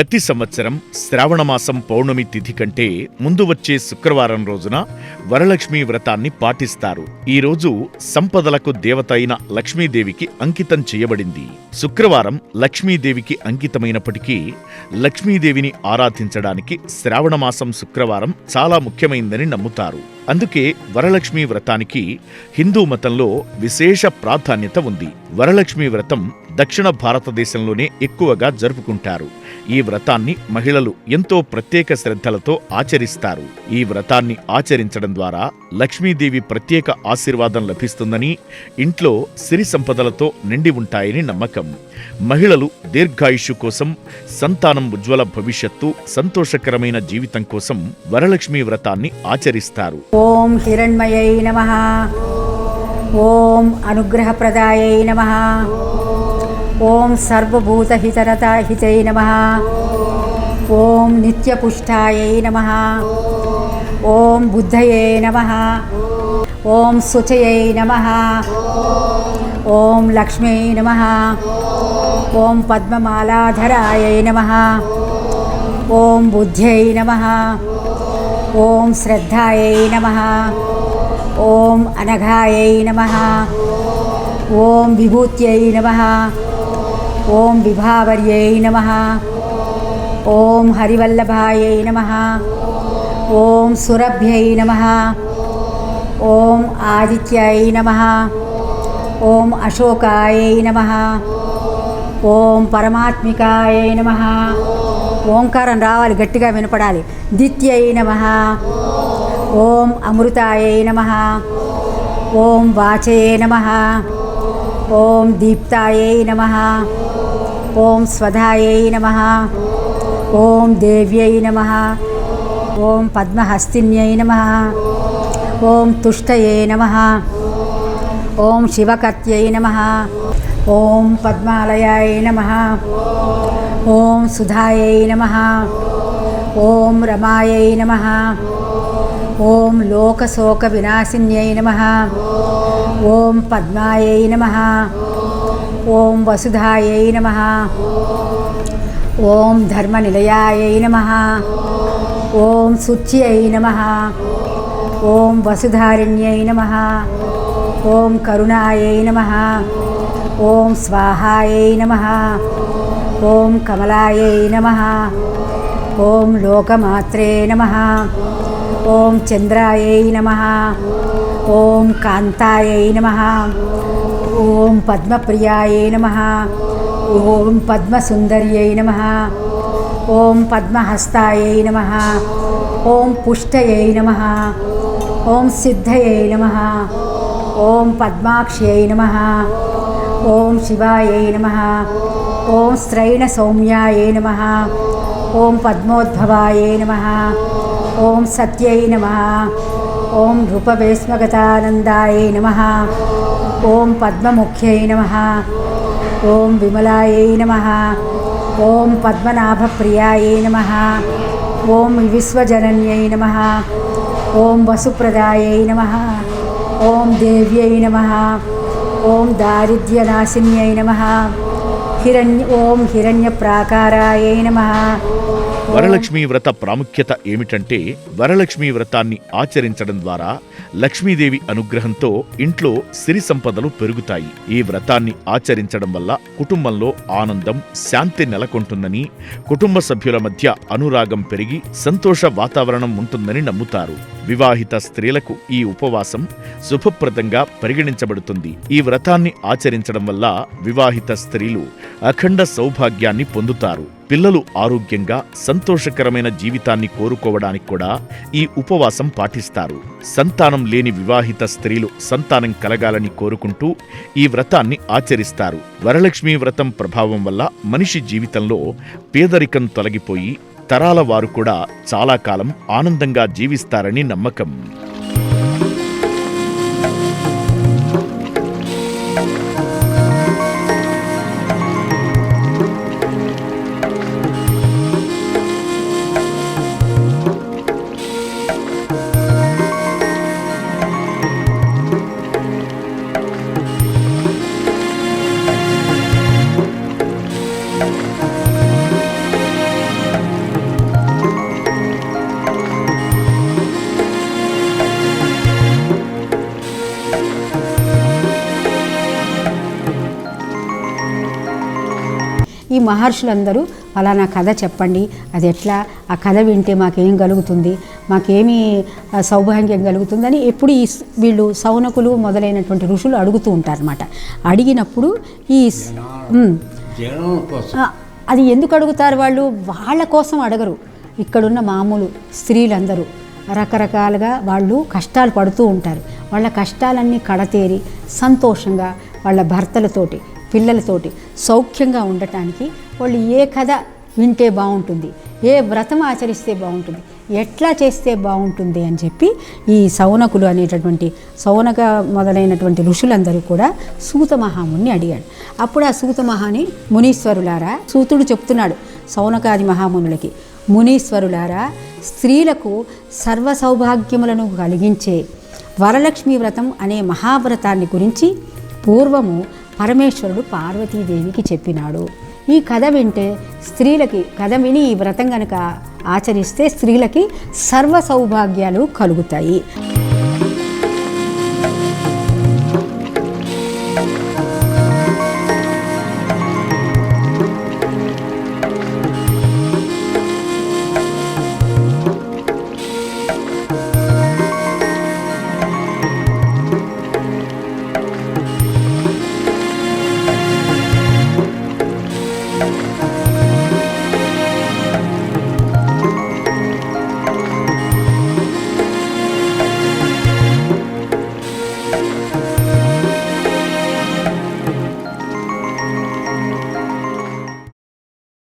ప్రతి సంవత్సరం శ్రావణమాసం పౌర్ణమి తిథి కంటే ముందు వచ్చే శుక్రవారం రోజున వరలక్ష్మి వ్రతాన్ని పాటిస్తారు. ఈ రోజు సంపదలకు దేవత అయిన లక్ష్మీదేవికి అంకితం చేయబడింది. శుక్రవారం లక్ష్మీదేవికి అంకితమైనప్పటికీ లక్ష్మీదేవిని ఆరాధించడానికి శ్రావణమాసం శుక్రవారం చాలా ముఖ్యమైందని నమ్ముతారు. అందుకే వరలక్ష్మి వ్రతానికి హిందూ మతంలో విశేష ప్రాధాన్యత ఉంది. వరలక్ష్మి వ్రతం దక్షిణ భారతదేశంలోనే ఎక్కువగా జరుపుకుంటారు. ఈ వ్రతాన్ని మహిళలు ఎంతో ప్రత్యేక శ్రద్ధలతో ఆచరిస్తారు. ఈ వ్రతాన్ని ఆచరించడం ద్వారా లక్ష్మీదేవి ప్రత్యేక ఆశీర్వాదం లభిస్తుందని ఇంట్లో సిరి సంపదలతో నిండి ఉంటాయని నమ్మకం. మహిళలు దీర్ఘాయుష్యు కోసం సంతానం ఉజ్వల భవిష్యత్తు సంతోషకరమైన జీవితం కోసం వరలక్ష్మి వ్రతాన్ని ఆచరిస్తారు. ఓం హిరణ్మయై నమ. ఓం అనుగ్రహప్రదాయై నమ. ఓం సర్వభూతహితరతాహితై నమ ఓం నిత్యపుష్టాయై నమ ఓం బుద్ధయే నమ ఓం శుచయై నమ ఓం లక్ష్మ్యై నమ ఓం పద్మమాలాధరాయై నమ ఓం బుద్ధ్యై నమ ఓం శ్రద్ధాయై నమ ఓం అనఘాయై నమ ఓం విభూత్యై నమ ఓం విభావర్యై నమ. ఓం హరివల్లభాయై నమ. ఓం సురభ్యై నమ. ఓం ఆదిత్యాయ నమ. ఓం అశోకాయై నమ. ఓం పరమాత్మికాయ నమ. ఓంకారం రావాలి గట్టిగా వినపడాలి. దిత్యై నమ. ఓం అమృతాయై నమ. ఓం వాచయే నమ. ఓం దీప్తాయై నమ. ఓం స్వధాయై నమ ఓం దేవ్యై నమ ఓం పద్మహస్తిన్యై నమ ఓం తుష్టయే నమ ఓం శివకత్యై నమ ఓం పద్మాలయాయ నమ ఓం సుధాయై నమ ఓం రమాయై నమ ఓం లోకశోక వినాశిన్యై నమ ఓం పద్మాయై నమ ఓం వసుధాయై నమ. ఓం ధర్మనిలయాయై నమ. ఓం శుచ్యై నమ. ఓం వసుధారిణ్యై నమ. ఓం కరుణాయై నమ. ఓం స్వాహాయై నమ. ఓం కమలాయై నమ. ఓం లోకమాత్రే నమ. ఓం చంద్రాయై నమ. ఓం కాంతాయై నమ. ఓం పద్మప్రియాయై నమ ఓం పద్మసుందర్యై నమ ఓం పద్మహస్తాయై నమ ఓం పుష్టయై నమ ఓం సిద్ధయై నమ ఓం పద్మాక్ష్యై నమ ఓం శివాయై నమ ఓం స్త్రైణ సౌమ్యాయై నమ ఓం పద్మోద్భవాయై నమ ఓం సత్యై నమ ఓం నృపవేశ్మగతానందాయై నమ ఓం పద్మముఖ్యై నమ. ఓం విమలాయై నమ. ఓం పద్మనాభప్రియాయై నమ. ఓం విశ్వజనన్యై నమ. ఓం వసుప్రదాయై నమ. ఓం దేవ్యై నమ. ఓం దారిద్ర్యనాశిన్యై నమ. హిరణ్య ఓం హిరణ్యప్రాకారాయై నమ. వరలక్ష్మీ వ్రత ప్రాముఖ్యత ఏమిటంటే వరలక్ష్మీ వ్రతాన్ని ఆచరించడం ద్వారా లక్ష్మీదేవి అనుగ్రహంతో ఇంట్లో సిరి సంపదలు పెరుగుతాయి. ఈ వ్రతాన్ని ఆచరించడం వల్ల కుటుంబంలో ఆనందం శాంతి నెలకొంటుందని కుటుంబ సభ్యుల మధ్య అనురాగం పెరిగి సంతోష వాతావరణం ఉంటుందని నమ్ముతారు. వివాహిత స్త్రీలకు ఈ ఉపవాసం శుభప్రదంగా పరిగణించబడుతుంది. ఈ వ్రతాన్ని ఆచరించడం వల్ల వివాహిత స్త్రీలు అఖండ సౌభాగ్యాన్ని పొందుతారు. పిల్లలు ఆరోగ్యంగా సంతోషకరమైన జీవితాన్ని కోరుకోవడానికి కూడా ఈ ఉపవాసం పాటిస్తారు. సంతానం లేని వివాహిత స్త్రీలు సంతానం కలగాలని కోరుకుంటూ ఈ వ్రతాన్ని ఆచరిస్తారు. వరలక్ష్మి వ్రతం ప్రభావం వల్ల మనిషి జీవితంలో పేదరికం తొలగిపోయి తరాల వారు కూడా చాలా కాలం ఆనందంగా జీవిస్తారని నమ్మకం. ఈ మహర్షులందరూ ఫలానా కథ చెప్పండి. అది ఎట్లా? ఆ కథ వింటే మాకేం కలుగుతుంది? మాకేమి సౌభాగ్యం కలుగుతుందని ఎప్పుడు ఈ వీళ్ళు సౌనకులు మొదలైనటువంటి ఋషులు అడుగుతూ ఉంటారన్నమాట. అడిగినప్పుడు ఈ అది ఎందుకు అడుగుతారు వాళ్ళు? వాళ్ళ కోసం అడగరు. ఇక్కడున్న మామూలు స్త్రీలందరూ రకరకాలుగా వాళ్ళు కష్టాలు పడుతూ ఉంటారు. వాళ్ళ కష్టాలన్నీ కడతేరి సంతోషంగా వాళ్ళ భర్తలతోటి పిల్లలతోటి సౌఖ్యంగా ఉండటానికి వాళ్ళు ఏ కథ వింటే బాగుంటుంది ఏ వ్రతం ఆచరిస్తే బాగుంటుంది ఎట్లా చేస్తే బాగుంటుంది అని చెప్పి ఈ సౌనకులు అనేటటువంటి సౌనక మొదలైనటువంటి ఋషులందరూ కూడా సూత మహాముని అడిగాడు అప్పుడు ఆ సూత మహాని మునీశ్వరులారా సూతుడు చెప్తున్నాడు సౌనకాది మహామునులకి మునీశ్వరులారా స్త్రీలకు సర్వ సౌభాగ్యములను కలిగించే వరలక్ష్మి వ్రతం అనే మహావ్రతాన్ని గురించి పూర్వము పరమేశ్వరుడు పార్వతీదేవికి చెప్పినాడు. ఈ కథ వింటే స్త్రీలకి కథ విని ఈ వ్రతం గనుక ఆచరిస్తే స్త్రీలకి సర్వ సౌభాగ్యాలు కలుగుతాయి.